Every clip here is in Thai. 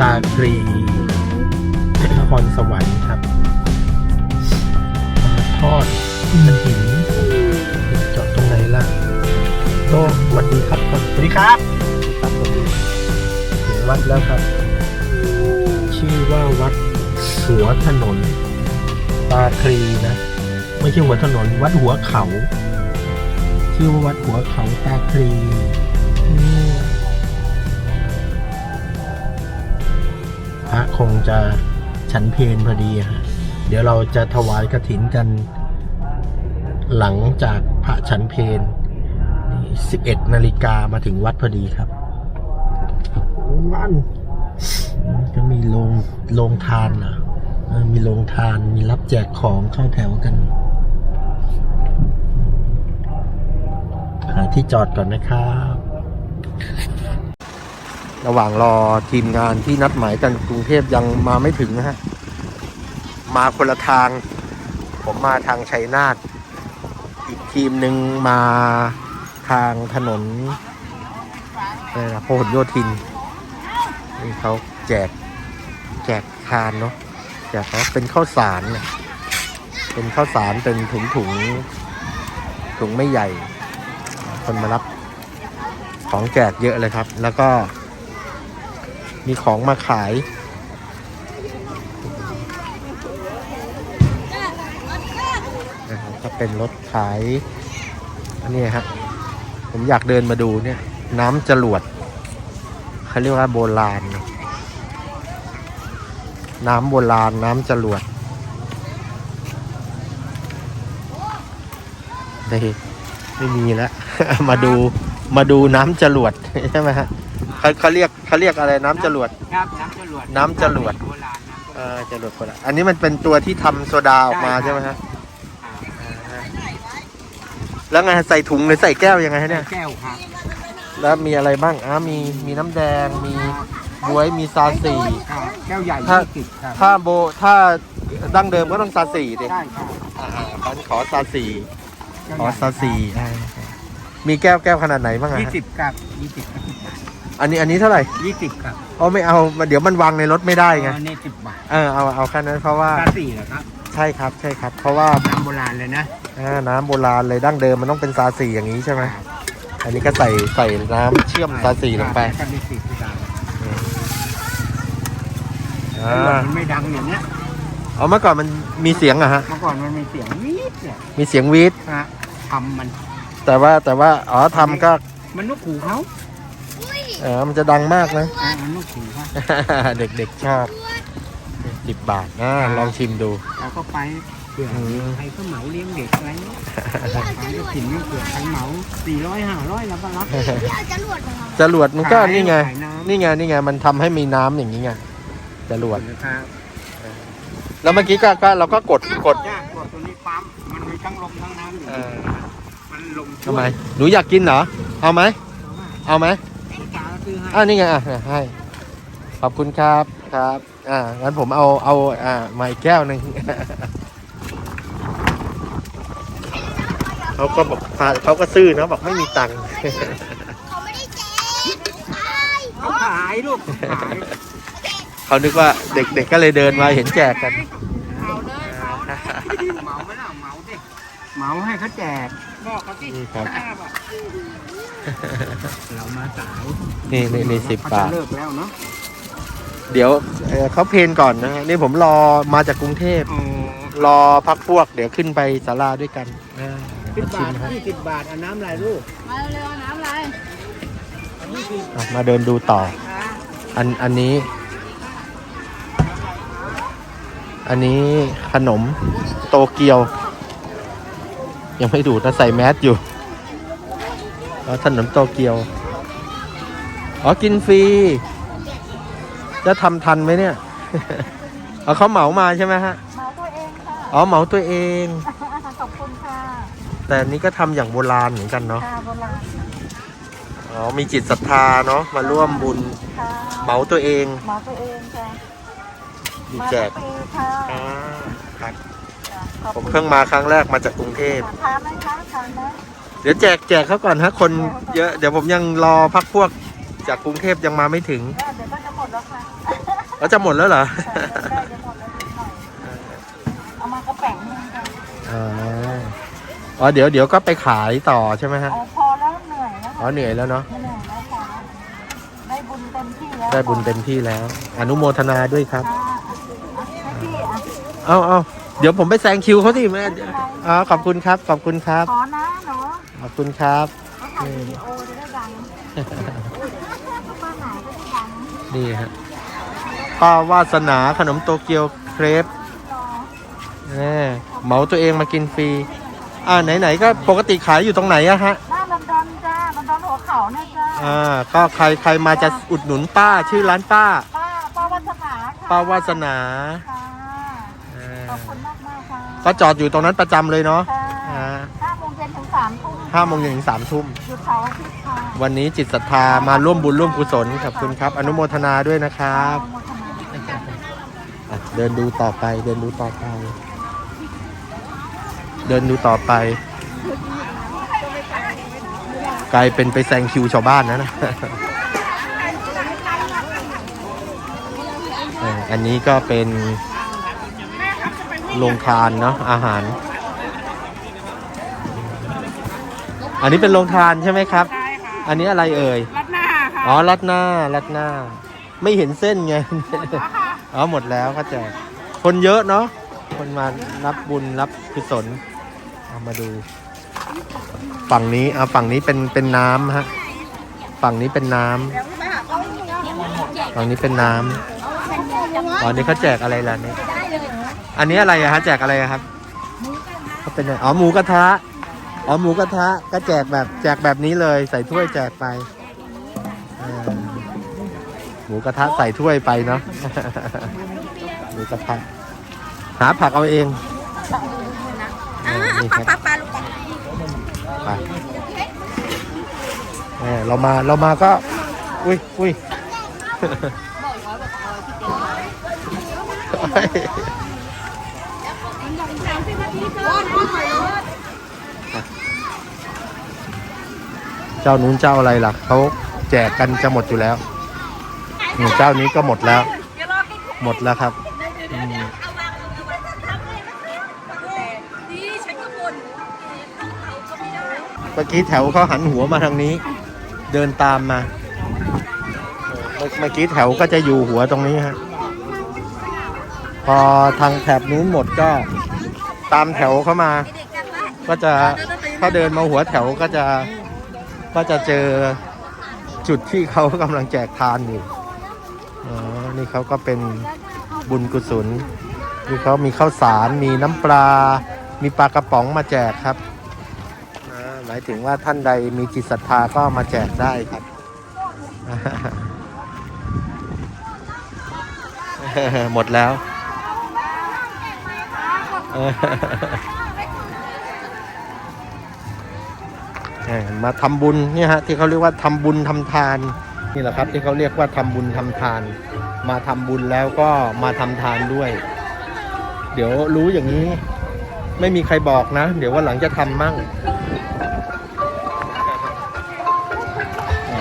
ตาครีนครสวรรค์ครับมาทอดมันหินจอดตรงไหนล่ะโตสวัสดีครับก่อนสวัสดีครับครับสวัสดีถึงวัดแล้วครับ ชื่อว่าวัดหัวถนน ตาครีนะ ไม่ใช่หัวถนน วัดหัวเขา ชื่อว่าวัดหัวเขาตาครีอืม ระคงจะฉันเพลพอดีอะฮะเดี๋ยวเราจะถวายกระถินกัน หลังจากพระฉันเพล11นาฬิกามาถึงวัดพอดีครับนั่นจะมีโรงโรงทานเหรอเออมีโรงทานมีรับแจกของเข้าแถวกันหาที่จอดก่อนนะครับ ระหว่างรอทีมงานที่นัดหมายกันกรุงเทพยังมาไม่ถึงนะฮะ มาคนละทาง ผมมาทางชัยนาทอีกทีมหนึ่งมาทางถนนอะไรนะพหลโยธินนี่เขาแจกแจกทานเนาะแจกเขาเป็นข้าวสารน่ะเป็นข้าวสารเป็นถุงถุงถุงไม่ใหญ่ คนมารับของแจกเยอะเลยครับ แล้วก็ มีของมาขาย นะครับก็เป็นรถขายอันนี้ฮะผมอยากเดินมาดูเนี่ย น้ำจรวดเขาเรียกว่าโบราณน,น้ำโบราณ น้ำจรวดนี่ไม่มีแล้ว มาดูมาดูน้ำจรวดใช่ไหมฮะเขาเขาเรียก เขาเรียกอะไรน้ำจรวด ครับน้ำจรวดน้ำจรวด โบราณน้ำจรเอวดอจรวดคนละอันนี้มันเป็นตัวที่ทำโซดาออกมาใช่ใช่ไหมครัฮะบอ่าแล้วไงใส่ถุงหรือใส่แก้วยังไงฮะเนี่ย แก้วครับแล้วมีอะไรบ้างอ่ามีมีน้ำแดงมีบวยมีซาสี ครับแก้วใหญ่ถ้า ยี่สิบครับถ้าโบถ้าดั้งเดิมก็ต้องซาสีดิได้ครับอ่าๆงั้นขอซาสีแก้วขอใหญ่ซาสีอ่ามีแก้วแก้วขนาดไหนบ้างอะยี่ฮะสิบครับยี่สิบครับ อันนี้อันนี้เท่าไหร่ยี่สิบครับอ๋อไม่เอาเดี๋ยวมันวางในรถไม่ได้ไงอันนี้สิบบาทเออเอาเอาแค่นั้นเพราะว่าตาสี่เหรอครับใช่ครับใช่ครับ เพราะว่าน้ำโบราณเลยนะอ่าน้ำโบราณเลยดั้งเดิมมันต้องเป็นซาสีอย่างนี้ใช่ไหมอันนี้ก็ใส่ใส่น้ำเชื่อมซาสีลงไปก็มีสิบที่ตาอ่ตำรวจามันไม่ดังอย่างเนี้ยเอาเมื่อก่อนมันมีเสียงอะฮะเมื่อก่อนมันมีเสียงวีดเนี่ยมีเสียงวีดฮะทำมัน แต่ว่าแต่ว่าอ๋อทำก็มันนกขู่เขา เออมันจะดังมากนะ อ่ามันนกขู่เขาเด็กๆชอบสิบบาทนะลองชิมดู เราก็ไปเผื่ออืม ใครก็เหมาเลี้ยงเด็กอะไรเงี้ยใครก็กินไม่เผื่อใครเหมาสี่ร้อยห้าร้อยแล้วก็รับที่เอาจรวดมาทจรวดมันก็ขายนี่ไง ขายน้ำ นี่ไง นี่ไง มันทำให้มีน้ำอย่างนี้ไงจรวด นะครับแล้วเมื่อกี้ก็ก็เราก็กดกด ยากกว่าตัวนี้ปั๊มมันมีทั้งลมทั้งน้ำอยู่เออ มันลมทำไม หนูอยากกินเหรอ เอาไหม เอาไหม จ๋าซื้อให้อ่านี่ไงอะให้ขอบคุณครับครับ อ่างั้นผมเอาเอาอ่ามาอีกแก้วหนึ่ง เขาก็บอกพาเขาก็ซื่อนะบอกไม่มีตังค์ำเขาไม่ได้แจกใช่เขาขายลูกขายเขานึกว่าเด็กๆก็เลยเดินมาเห็นแจกกันเอาเลยเอาเลยเหมาไหมล่ะเหมาดิเหมาให้เขาแจกบอกเขาสินี่ครับ ห้าบาท เรามาสายนี่นี่นี่สิบเขาบาจะทเลิกแล้วเนาะเดี๋ยวเอ่อเขาเพนก่อนนะฮะนี่ผมรอมาจากกรุงเทพโอ้รอพักพวกเดี๋ยวขึ้นไปศาลาด้วยกันอ่าสิบบาทชิมครับยี่สิบบาทเอาน้ำอะไรลูกมาเร็วๆน้ำอะไรยี่สิบอะมาเดินดูต่อ ค่ะอันอันนี้ อันนี้ขนมโตเกียว ยังไม่ดูดนะใส่แมสอยู่ แล้วขนมโตเกียว อ๋อ กินฟรี จะทำทันไหมเนี่ย เอาเขาเหมามาใช่ไหมฮะเมาตัวเองค่ะ อ๋อ เหมาตัวเอง ขอบคุณค่ะ แต่อันนี้ก็ทำอย่างโบราณเหมือนกันเนาะ ค่ะโบราณอ๋อ มีจิตศรัทธาเนาะ มาร่วมบุญ ค่ะเหมาตัวเองเมาตัวเองค่ะดีมาแจกทุปีค่ะอ่าครับ ขอบผมคุณเพิ่งมาครั้งแรกมาจากกรุงเทพ ทานไหมคะทานไหมเดี๋ยวแจกแจกเขาก่อนฮะคนเยอะเดี๋ยวผมยังรอพักพวกจากกรุงเทพยังมาไม่ถึงเดี๋ยวก็จะหมดแล้วค่ะแล้วจะหมดแล้วเหรอได้จะหมดแล้วนิดหน่อยเอามากระแป๋งนึงค่ะอ๋ออ๋อเดี๋ยวเดี๋ยวก็ไปขายต่อใช่ไหมฮะเอาพอแล้วเหนื่อยแล้วอ๋อเหนื่อยแล้วเนาะไม่เหนื่อยแล้วพอแล้วได้บุญเต็มที่แล้วได้บุญเต็มที่แล้ว อนุโมทนาด้วยครับค่ะอะให้พี่อะเอาเอาเดี๋ยวผมไปแซงคิวเขาสิแม่อ๋อขอบคุณครับขอบคุณครับขอนะเนาะข อบคุณครับเขาถ่ายวิดีโอจะได้ดังป้าหนาก็ได้ดังนี่ฮะป้าวาสนาขนมโตเกียวเครปรอแน่เหมาตัวเองมากินฟรี อ่าไหนๆก็ปกติขายอยู่ตรงไหนอะฮะหน้าลอนดอนจ้าลอนดอนหัวเขาเนี่ยจ้าอ่าก็ใครใครมาจะอุดหนุนป้าชื่อร้านป้า ป้าป้าวัฒนาค่ะป้าวาสนาค่ะอ่ขอาบคุณมากมากๆค่ะก็จอดอยู่ตรงนั้นประจำเลยเนาะ ค่ะ ห้าโมงเย็นถึงสามทุ่ม หยุดเสาร์อาทิตย์ค่ะวันนี้จิตศรัทธามาร่วมบุญร่วมกุศลขอบคุณครับ อนุโมทนาด้วยนะครับอนุโมทนาอะเดินดูต่อไป เดินดูต่อไป เดินดูต่อไป กลายเป็นไปแซงคิวชาวบ้านนะนะ เอ่ออันนี้ก็เป็นโรงทานเนาะอาหาร อันนี้เป็นโรงทานใช่ไหมครับ ใช่ค่ะอันนี้อะไรเอ่ย รัดหน้าค่ะอ๋อ รัดหน้า รัดหน้า ไม่เห็นเส้นไงอ๋อ หมดแล้วก็แจกคนเยอะเนาะ คนมารับบุญรับกุศล เอามาดู ฝั่งนี้ เอาฝั่งนี้เป็น เป็นน้ำฮะ ฝั่งนี้เป็นน้ำ ฝั่งนี้เป็นน้ำ อ๋อ นี่เขาแจกอะไรล่ะเนี่ย อันนี้อะไรอะฮะ แจกอะไรอะครับเขาเป็นอะไรอ๋อ หมูกระทะ อ๋อหมูกระทะก็แจกแบบแจกแบบนี้เลยใส่ถ้วยแจกไปเออหมูกระทะใส่ถ้วยไปเนาะ หมูกระทะหาผักเอาเองเออนี่ครับไปเออเรามาเรามาก็ อุ้ยอุ้ยเจ้านู้นเจ้าอะไรล่ะเขาแจกกันจะหมดอยู่แล้วนี่เจ้านี้ก็หมดแล้ว หมดแล้วครับอืมเมื่อกี้แถวเขาหันหัวมาทางนี้ เดินตามมาเมื่อเมื่อกี้แถวก็จะอยู่หัวตรงนี้ฮะพอทางแถบนู้นหมดก็ตามแถวเข้ามา ก็จะถ้าเดินมาหัวแถวก็จะ ก็จะเจอจุดที่เขากำลังแจกทานอยู่อ๋อนี่เขาก็เป็นบุญกุศลนี่เขามีข้าวสารมีน้ำปลา มีปลากระป๋องมาแจกครับหมายถึงว่าท่านใดมีจิตศรัทธาก็มาแจกได้ครับหมดแล้ว มาทำบุญเนี่ยฮะที่เขาเรียกว่าทำบุญทำทาน นี่แหละครับที่เขาเรียกว่าทำบุญทำทาน มาทำบุญแล้วก็มาทำทานด้วย เดี๋ยวรู้อย่างนี้ ไม่มีใครบอกนะ เดี๋ยววันหลังจะทำมั่งอ่า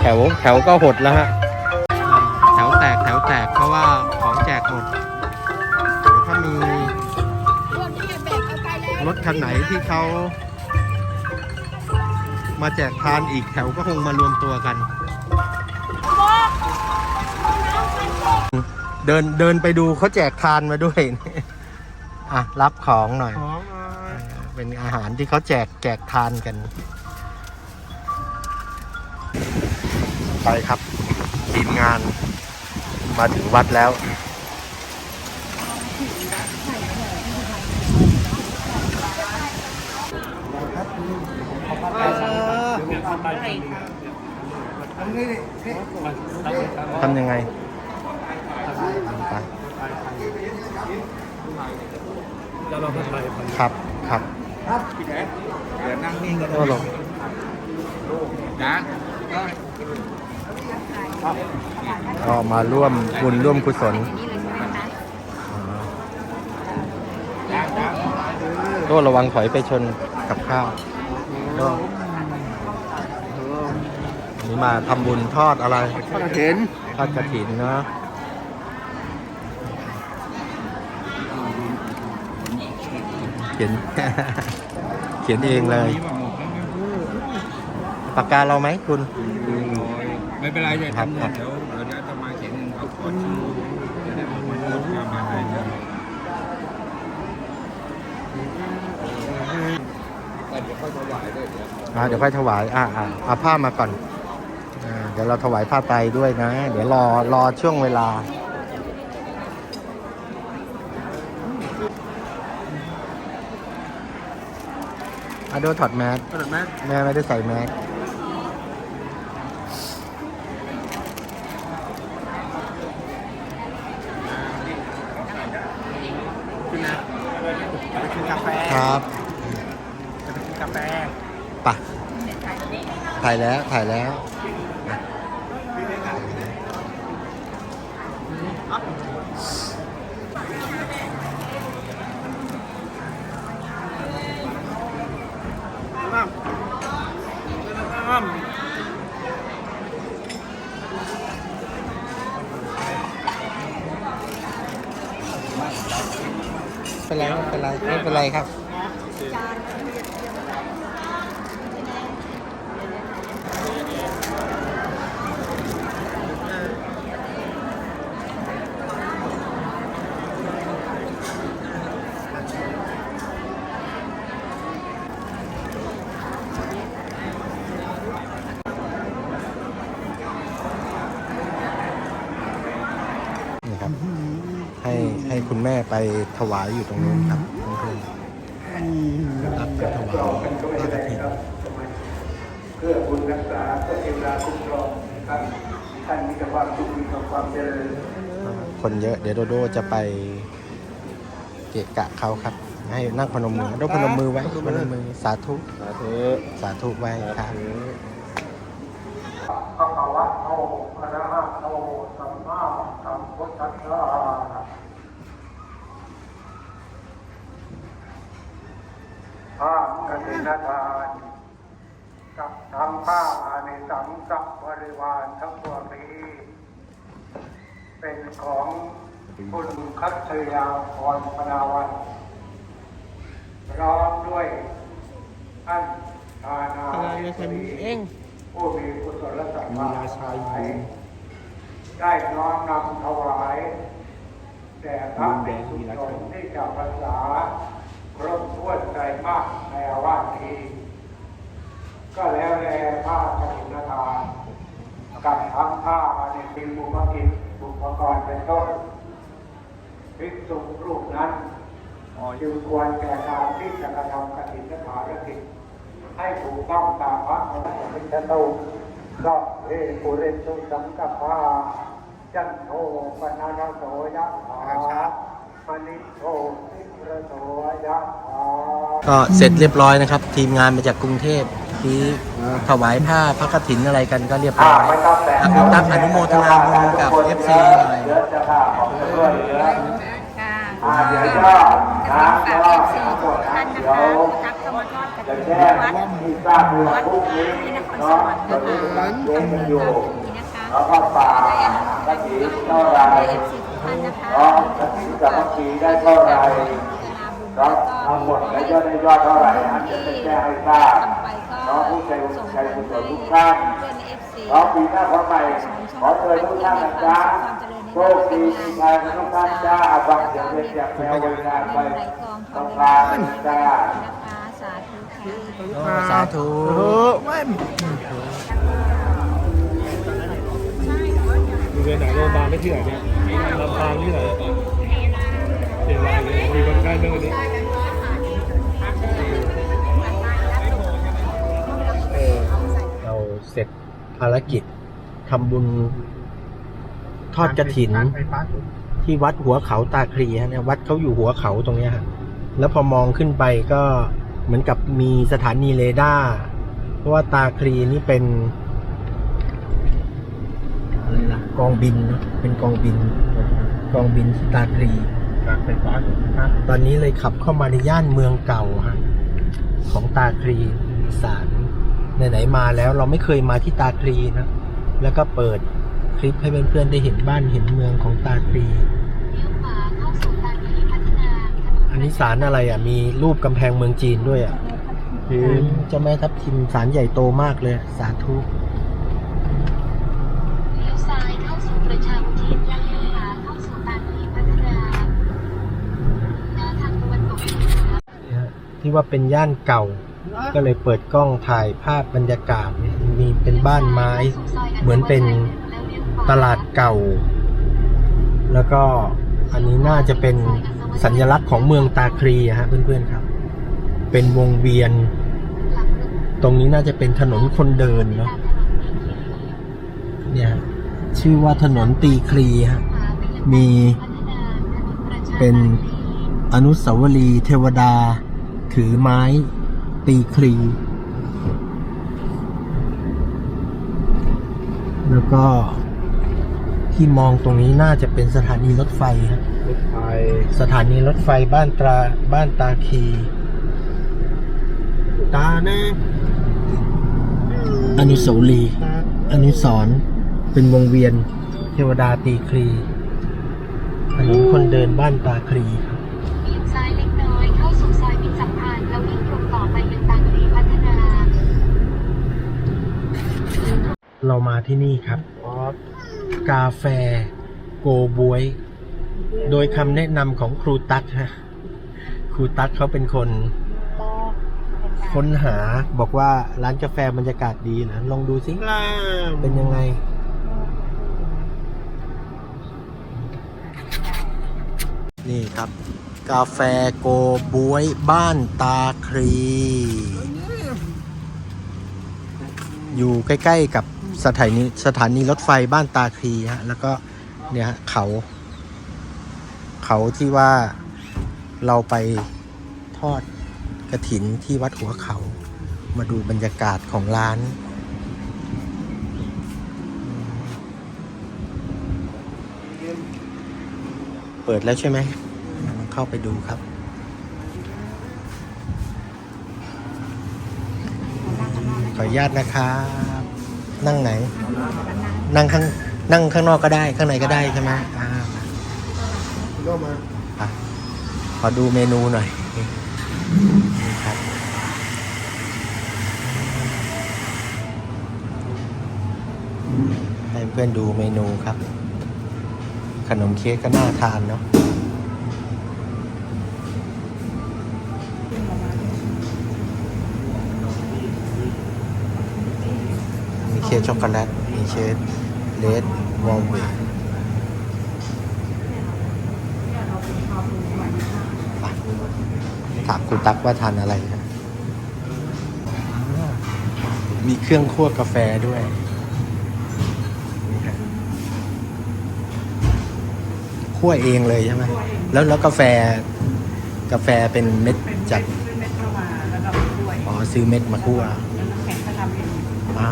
แถวแถวก็หดแล้วฮะแถวแตกแถวแตกเพราะว่าของแจกหมดเดี๋ยวถ้ามีรถคันไหนที่เขา มาแจกทานอีกแถวก็คงมารวมตัวกัน เดินเดินไปดูเขาแจกทานมาด้วย อะ รับของหน่อย ของเออเป็นอาหารที่เขาแจกแจกทานกัน ไปครับ ทีมงานมาถึงวัดแล้ว ทำยังไงไปครับครับเดี๋ยวนั่งนิ่งกันก็ลงนะก็มาร่วมบุญร่วมกุศลก็ระวังถอยไปชนกับข้าวก็ นนี่มาทำบุญทอดอะไรเห็นทอดกระถินเนาะเขียน เขียนเองเลย ปากกาเราไหมคุณ ไม่เป็นไรจะครับทำครัเนี่ยบเดี๋ยวเดี๋ยวจะมาเขียนเอาก่อนจะได้เอามาลดความหมายนะแต่เดี๋ยวค่อยถวายด้วยเดี๋ยวอ่าเดี๋ยวค่อยถวาย อ่าอ่าเอาผ้ามาก่อนอ่า เดี๋ยวเราถวายผ้าไตรด้วยนะ เดี๋ยวรอรอช่วงเวลา อาโดถอดแมสเปิดไหมแม่ไม่ได้ใส่แมส ขึ้นนะจะไปกินกาแฟ ครับ จะไปกินกาแฟ ไปะถ่ายแล้ว ถ่ายแล้ว เป็นไรไม่เป็นไรไม่เป็นไรครับนี่ครับ ให้ให้คุณแม่ไป ถวายอยู่ตรงนู้นครับเพื่อนๆรับไปถวายผ้ากฐินเพื่อบุญรักษาพื่อเทวดาคุ้มครองท่านท่านมีแต่ความสุขมีแต่ความเจริญคนเยอะเดี๋ยวโดโดจะไปเกะกะเขาครับ ให้นั่งพนมมือโดพนมมือไว้พนมมือสาธุสาธุสาธุไว้ครับพระภาวะโตอะระหะโตสัมมาสัมพุทธัสสะ ข้ามกตินทานกับทั้งข้าอานิสังสัพบริวารทั้งปวนี้ เป็นของคุณคัตยาพรพนาวันพร้อมด้วยท่านทานาผู้มีกุศลศรัทธาได้น้อมนำถวายแด่พระภิกษุสงฆ์ที่จะภาษา ครบถ้วนใจมากในอาวาสนี้ก็แล้วแลผ้ากฐินทานกับทั้งผ้าในปิมุปกิจอุปกรณ์เป็นต้นภิกษุรูปนั้นจึงควรแก่การที่จะกระทำกฐินทานกิจให้ถูกต้องตามพระธรรมวิจตุก็เอปุเรนตุสังกัปปาจันโทปนานาโสยะถามณิโช ก็เสร็จเรียบร้อยนะครับ ทีมงานมาจากกรุงเทพที่ถวายผ้าพระกฐินอะไรกันก็เรียบร้อยอะคุณตั๊กอนุโมทนาบุญกับ FC หน่อยเดี๋ยวจะพาขอยค่ะเดี๋ยวก็ฝากเอฟซีทุกท่านนะเดี๋ยคะวจักธรรมทอดกจะฐินแจ้งวัดที่ทราบเอวัดพรุ่งนี้ที่นครสเนาะวรรค์นนี้กำลังเช็คกันอยู่นะคะแล้วก็ป่าได้อนุโมทกนาบุญเท่าไรเอฟซี ทุกท่านนะคะเนาะกฐินสามัคคีได้เท่าไหรเนาะทั้งหมดแล้วจะได้ยอดเท่าไหร่อันจะเป็นแจ้งให้ทราบทำไปก็เนาะผู้ใจบุญใจผบุลญให้ทุกท่านเพื่อนเอฟซีเราปีหน้าพร้อใหม่ขอเชิญทุกท่านนะจ๊ะโชคดีมีชัยทุกท่านจ้าอาบังเสียงเรียนจากแมวเวลาไปต้องการจ้าสาธุสาธุดู เรียไหนโรงพยาบาลไม่ที่ไหนเนี่ยลำปางที่ไหนเชียงราเลยมีคนไข้เมื่อวันนี้เราเสร็จภารกิจทำบุญทอดกระถินที่วัดหัวเขาตาคลีฮะเนี่ยวัดเขาอยู่หัวเขาตรงเนี้ยฮะแล้วพอมองขึ้นไปก็เหมือนกับมีสถานีเรดาร์เพราะว่าตาคลีนี่เป็น อะไรล่ะกองบินเนอะเป็นกองบิน กองบินที่ตาคลีการไฟฟ้าถูกไหมครับตอนนี้เลยขับเข้ามาในย่านเมืองเก่าฮะของตาคลีอีสานไหนๆมาแล้วเราไม่เคยมาที่ตาคลีนะแล้วก็เปิดคลิปให้เพื่อนๆได้เห็นบ้านเห็นเมืองของตาคลีอันนี้ศาลอะไรอะ มีรูปกำแพงเมืองจีนด้วยอะคือเจ้าแม่ทับทิมศาลใหญ่โตมากเลย สาธุ เลี้ยวซ้ายเข้าสู่ประชาอุทิศและเลี้ยวขวาเข้าสู่ตาคลีพัฒนาหน้าทางตะวันตกเฉียงเหนือ เนี่ยฮะ ที่ว่าเป็นย่านเก่า ก็เลยเปิดกล้องถ่ายภาพบรรยากาศเนี่ยมีเป็นบ้านไม้ เหมือนเป็นตลาดเก่า แล้วก็อันนี้น่าจะเป็นสัญลักษณ์ของเมืองตาคลีอะฮะเพื่อนๆครับ เป็นวงเวียน ตรงนี้น่าจะเป็นถนนคนเดินเนาะเนี่ยชื่อว่าถนนตีคลีฮะมีเป็นอนุสาวรีย์เทวดา ถือไม้ ตีคลี แล้วก็ที่มองตรงนี้น่าจะเป็นสถานีรถไฟฮะรถไฟสถานีรถไฟบ้านตราบ้านตาคี ตานะอนุสาวรีย์อนุสรณ์เป็นวงเวียน เทวดาตีคลีถนนคนเดินบ้านตาคลีครับ เบี่ยงซ้ายเล็กน้อยเข้าสู่ซอยมิตรสัมพันธ์แล้ววิ่งตรงต่อไปยังตาคลีพัฒนา เรามาที่นี่ครับ กาแฟโกบวย โดยคำแนะนำของครูตั๊กฮะครูตั๊กเขาเป็นคนค้นหาบอกว่าร้านกาแฟบรรยากาศดีนะ ลองดูสิเป็นยังไง นี่ครับ กาแฟโกบวยบ้านตาครี อยู่ใกล้ ๆ กับ สถานีสถานีรถไฟบ้านตาคีฮะแล้วก็เนี่ยฮะเขา เขาที่ว่าเราไปทอดกระถินที่วัดหัวเขา มาดูบรรยากาศของร้านเปิดแล้วใช่ไหม เข้าไปดูครับ ขออนุญาตนะครับ นั่งไหน นั่งข้างนั่งข้างนอกก็ได้ข้างในก็ได้ใช่ไหมอ่าก็มาอะขอดูเมนูหน่อยนี่ครับให้เพื่อนดูเมนูครับ ขนมเค้กก็น่าทานเนาะ ค้กช็อกโกแลต มีเค้กเลดวอลเวทถามคุณตั๊กว่าทานอะไรครับมีเครื่องคั่วกาแฟด้วยนี่ครับคั่วเองเลยใช่ไหมแล้วแล้วกาแฟกาแฟเป็นเม็ดจากอ๋อซื้อเม็ดมาคั่วอ่า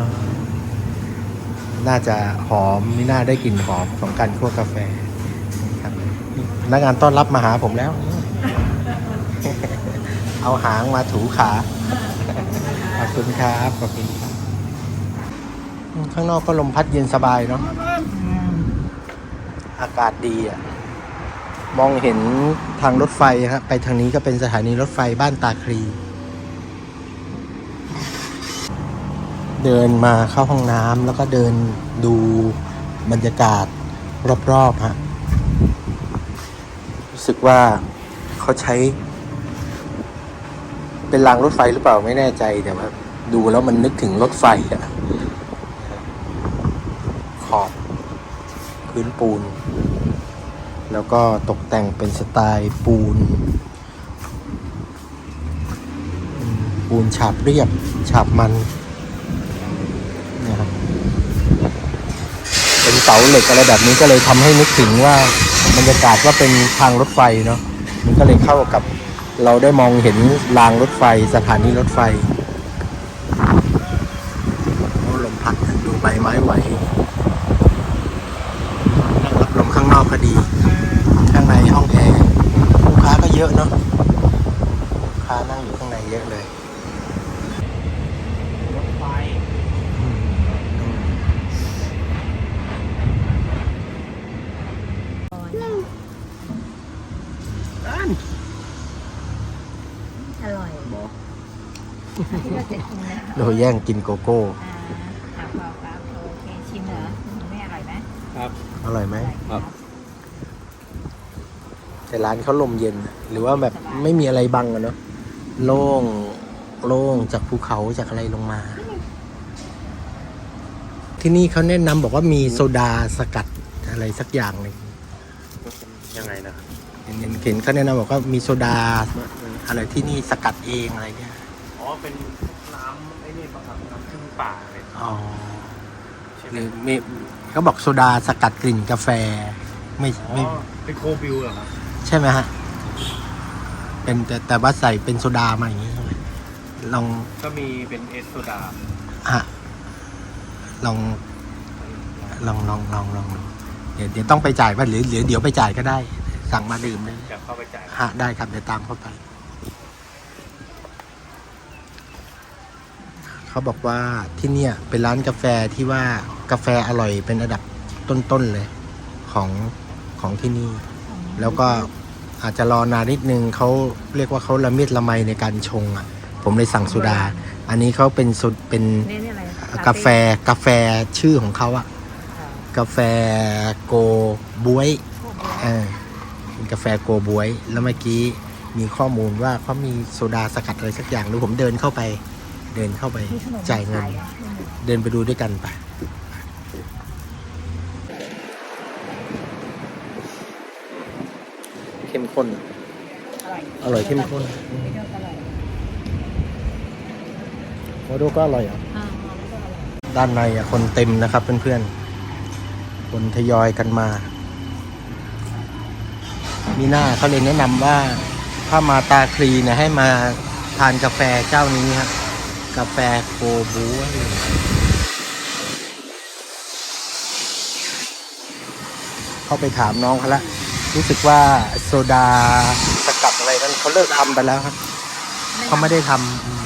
น่าจะหอมไม่น่าได้กลิ่นหอมของการคั่วกาแฟครับพนักงานต้อนรับมาหาผมแล้ว เอาหางมาถูขาขอบคุณครับขอบคุณครับข้างนอกก็ลมพัดเย็นสบายเนาะอากาศดีอะ มองเห็นทางรถไฟครับไปทางนี้ก็เป็นสถานีรถไฟบ้านตาคลี เดินมาเข้าห้องน้ำแล้วก็เดินดูบรรยากาศรอบๆฮะรู้สึกว่าเขาใช้ เป็นรางรถไฟหรือเปล่าไม่แน่ใจแต่ว่าดูแล้วมันนึกถึงรถไฟอะขอบพื้นปูน แล้วก็ตกแต่งเป็นสไตล์ปูน ปูนฉาบเรียบฉาบมันนะครับเป็นเสาเหล็กอะไรแบบนี้ก็เลยทำให้นึกถึงว่าบรรยากาศว่าเป็นทางรถไฟเนาะมันก็เลยเข้ากับเราได้มองเห็นรางรถไฟสถานีรถไฟลมพัดดูใบไม้ไหวนั่งรับลมข้างนอกก็ดี ข้างในห้องแอร์ลูกค้าก็เยอะเนาะลูกค้านั่งอยู่ข้างในเยอะเลย รถไฟ ที่ เราจะกินนะเราแย่งกินโกโก้อ่าครับครับครับโอเคชิมเหรอไม่อร่อยไหมครับ อร่อยไหม ครับ แต่ร้านเขาลมเย็น หรือว่าแบบไม่มีอะไรบังอะเนาะโล่งโล่งจากภูเขาจากอะไรลงมา ที่นี่เขาแนะนำบอกว่ามีโซดาสกัดอะไรสักอย่างหนึ่งยังไงนะครับเห็นเห็นเห็นเขาแนะนำบอกว่ามีโซดาอะไรที่นี่สกัดเองอะไรเงี้ยอ๋อ เป็นน้ำไอ้นี่ปะครับน้ำพึ่งป่าเลยอ๋อใช่หไหมรือมีเขาบอกโซดาสกัดกลิ่นกาแฟ ไม่อ๋อไม่เป็นโคบิวเหรอครับใช่ไหมฮะ เป็นแต่แต่ว่าใส่เป็นโซดามาอย่างนี้ใช่ไหมลองก็มีเป็นเอสโซดาฮะลองลองลองลองลองดูเดี๋ยวเดี๋ยวต้องไปจ่ายป่ะหรือหรือเดี๋ยวไปจ่ายก็ได้ สั่งมาดื่มเลยอยากเข้าไปจ่าย ฮะได้ครับเดี๋ยวตามเข้าไป เขาบอกว่าที่เนี่ยเป็นร้านกาแฟที่ว่ากาแฟอร่อยเป็นระดับต้นๆเลยของของที่นี่ แล้วก็อาจจะรอนานนิดนึงเขาเรียกว่าเขาละเมียดละไมในการชงอะ ผมเลยสั่งโซดา อันนี้เขาเป็นสุดเป็นนี่นี่อะไรกาแฟกาแฟชื่อของเขาอะกาแฟโกบวยเออเป็นกาแฟโกบวย แล้วเมื่อกี้มีข้อมูลว่าเขามีโซดาสกัดอะไรสักอย่างหรือผมเดินเข้าไป เดินเข้าไปจ่ายเงิน เดินไปดูด้วยกันไปเข้มข้นอะอร่อยอร่อยเข้มข้นไม่ต้องอร่อยโมโดก็อร่อยอะอ่าไม่ต้องอร่อยด้านในอะคนเต็มนะครับเพื่อนๆ คนทยอยกันมา มีหน้าเขาเลยแนะนำว่าถ้ามาตาคลีเนี่ยให้มาทานกาแฟเจ้านี้ครับ กาแฟโกบูเข้าไปถามน้องเขาละรู้สึกว่าโซดาสกัดอะไรนั้นเขาเลิกทำไปแล้วครับเขาไม่ได้ท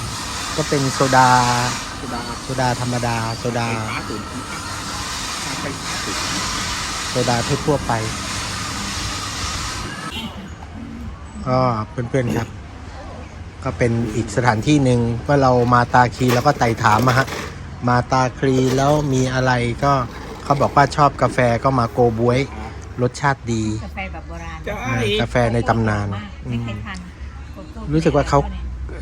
ำก็เป็นโซดาโซดาโซดาธรรมดาโซดาโซดาทั่วไปก็เพื่อนๆครับ ก็เป็นอีกสถานที่หนึ่งว่าเรามาตาคลีแล้วก็ไต่ถามมาฮะมาตาคลีแล้วมีอะไรก็เขาบอกว่าชอบกาแฟก็มาโกบวยรสชาติดี กาแฟแบบโบราณจะอ่ากาแฟในตำนาน ไม่อืเคมยทานโกโก้รู้สึกว่าเขา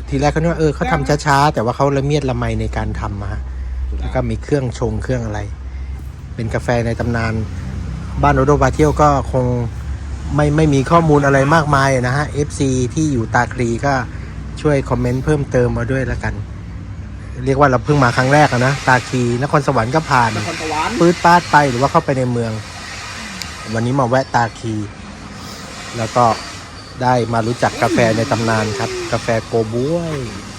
ทีแรกเขาคิดว่าเออเขาทำช้าๆแต่ว่าเขาละเมียดละไมในการทำมาฮะแล้วก็มีเครื่องชงเครื่องอะไร เป็นกาแฟในตำนาน บ้านโอโดบาเที่ยวก็คงไม่ไม่มีข้อมูลอะไรมากมายนะฮะ FC ที่อยู่ตาคลีก็ ช่วยคอมเมนต์เพิ่มเติมมาด้วยละกัน เรียกว่าเราเพิ่งมาครั้งแรกอะนะตาคลีนครสวรรค์ก็ผ่านนครสวรรค์ปื๊ดปาดไปหรือว่าเข้าไปในเมือง วันนี้มาแวะตาคี แล้วก็ได้มารู้จักกาแฟในตำนานครับ กาแฟโกบวย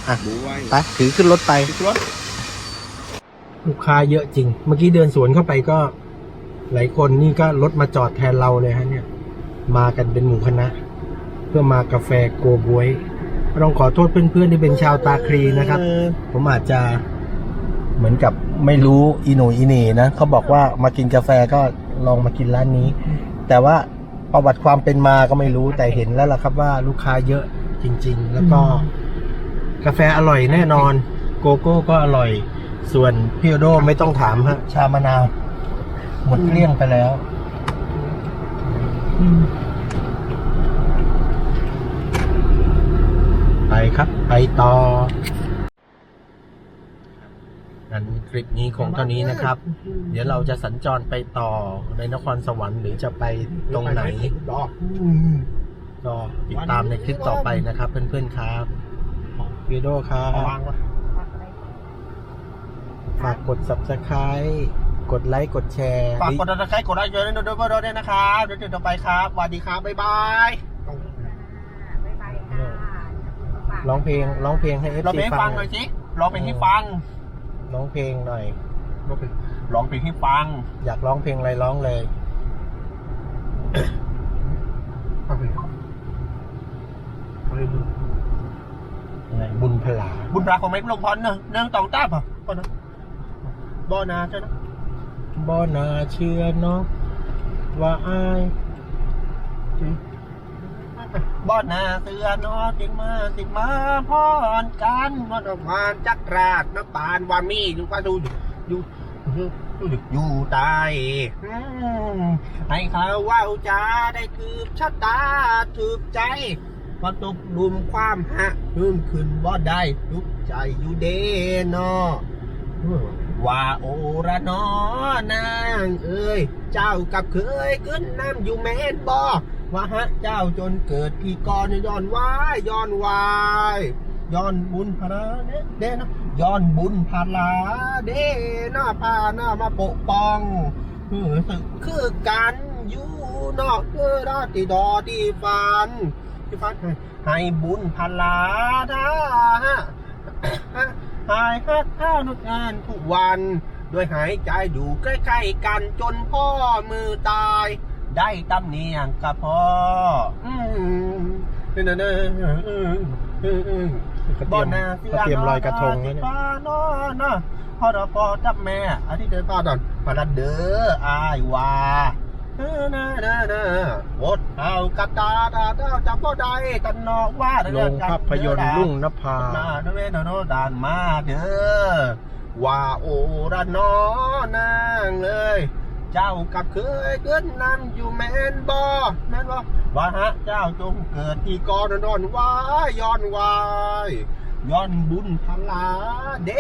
อะบูไว้ไปถือขึ้นรถไปรถลูกค้าเยอะจริง เมื่อกี้เดินสวนเข้าไปก็ หลายคนนี่ก็รถมาจอดแทนเราเลยฮะเนี่ย มากันเป็นหมู่คณะ เพื่อมากาแฟโกบวย ต้องขอโทษเพื่อนๆที่เป็นชาวตาคลีนะครับ ผมอาจจะเหมือนกับไม่รู้อีโหนอีเหน่นะเขาบอกว่ามากินกาแฟก็ลองมากินร้านนี้ แต่ว่าประวัติความเป็นมาก็ไม่รู้แต่เห็นแล้วล่ะครับว่าลูกค้าเยอะจริง ๆ แล้วก็ กาแฟอร่อยแน่นอน โกโก้ก็อร่อย ส่วนพี่โอโดไม่ต้องถามฮะ ชามะนาว หมดเกลี้ยงไปแล้ว ไปต่องั้นคลิปนี้คงเท่านี้นะครับ เดี๋ยวเราจะสัญจรไปต่อในนครสวรรค์หรือจะไปตรงไหนก็ติดตามในคลิปต่อไปนะครับ เพื่อนๆครับวีโดครับฝากกด subscribe กดไลค์กดแชร์ฝากกดติดตามกดไลค์กดแชร์ด้วยด้วยนะครับเดี๋ยวติดต่อไปครับสวัสดีครับ บ๊ายบาย บ๊ายบายค่ะ ร้องเพลงร้องเพลงให้ร้อง FC เพลงให้ฟัฟังงหน่อยสิร้องเพลงให้ฟังร้องเพลงหน่อย ร้องเพลงให้ฟังอยากร้องเพลงอะไรร้องเลยอะไรบุญพลาบุญพระของไม่ลงพรเนอะเนื่องตองต้าป่ะก่อนนะบ่อนาใช่ไหมบ่น่าเชื่อเนาะว่าอาย บบ่อนาเสือนอติมาติดมาพรกันบ่อนออกมาจักราดน้ำปานวามีอยู่ก็ดูอยู่อยู่อยู่ใตายให้เขาว่าจาได้ถืบชะตาถืบใจพอตกลุมความหักเพิ่มขึ้นบ่ได้ทุกใจอยู่เดนอว่าโอระนอนางเอ้ย เจ้ากับเคยขึ้นน้ำอยู่แม่นบ่ ว่าฮะเจ้าจนเกิดพี่กรย้อนวายย้อนวายย้อนบุญพลาเด้เด้นะย้อนบุญพลาเด้หน้าพาหน้ามาปกป้องเออคือกันอยู่นอกเออดอตีดอตีฟันที่ฟันให้บุญพลาดาฮะหายฮักข้าวนุกงานทุกวัน ด้วยหายใจอยู่ใกล้ๆกันจนพ่อมือตาย ได้ตำเนียงกับพ่ออืมเนเนเนเขาเตรียมเขาเตรียมลอยกระทงแล้วเนี่ยป้านอนะพ่อดอพ่อจับแม่อันที่เดินป้าดอนมาดันเด้ออายว่าเนะนะนะวดเอากระตาดาดาจับพ่อใดกันนอกว่าโรงภาพยนตร์ลุ่งนภามาเด้อเด้อเด้อดานมาเด้อว่าโอระนอนางเลย เจ้ากับเคยเกิดนำอยู่แมนบ่แมนบ่ว่าฮะเจ้าจงเกิดที่กอนนอนวายย้อนวายย้อนบุญพลาเด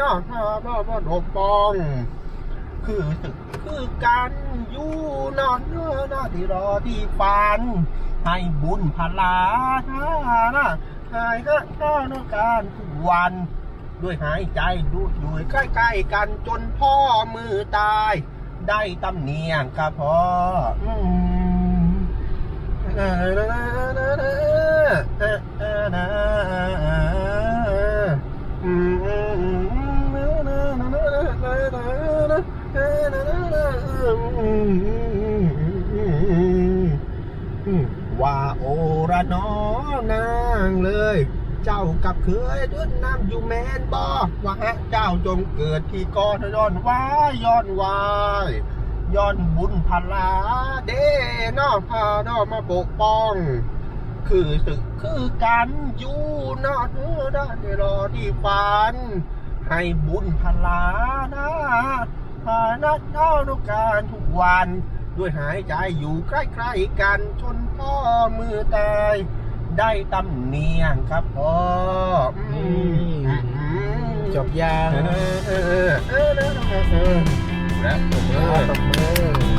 นอพ่อพ่อพ่อปอง คือตึกคือการอยู่นอนเนื้อนอที่รอที่ฝัน ให้บุญพลาหานะหายก็ข้านการทุกวันด้วยหายใจดูดอยู่ใกล้ๆกันจนพ่อมือตาย ได้ตำเนียงกับพ่ออืมเออนะเออเออนะว่าโอระนอนางเลย เจ้ากับเคยเดินน้ำอยู่แมนบ่ว่าเจ้าจงเกิดที่กอนย้อนวายย้อนวายย้อนบุญพลาเด้นอพาดอมาปกป้อง คือสึกคือกันอยู่นอเนื้อด้านรอที่ฝัน ให้บุญพลานะหานัดเท่านุการทุกวัน ด้วยหายใจอยู่ใกล้ๆกันจนพ่อมือตาย ได้ตำเนียงครับพ่ออืมอืมจบยางเออเออเออเออเออเออแล้วผมตบมือ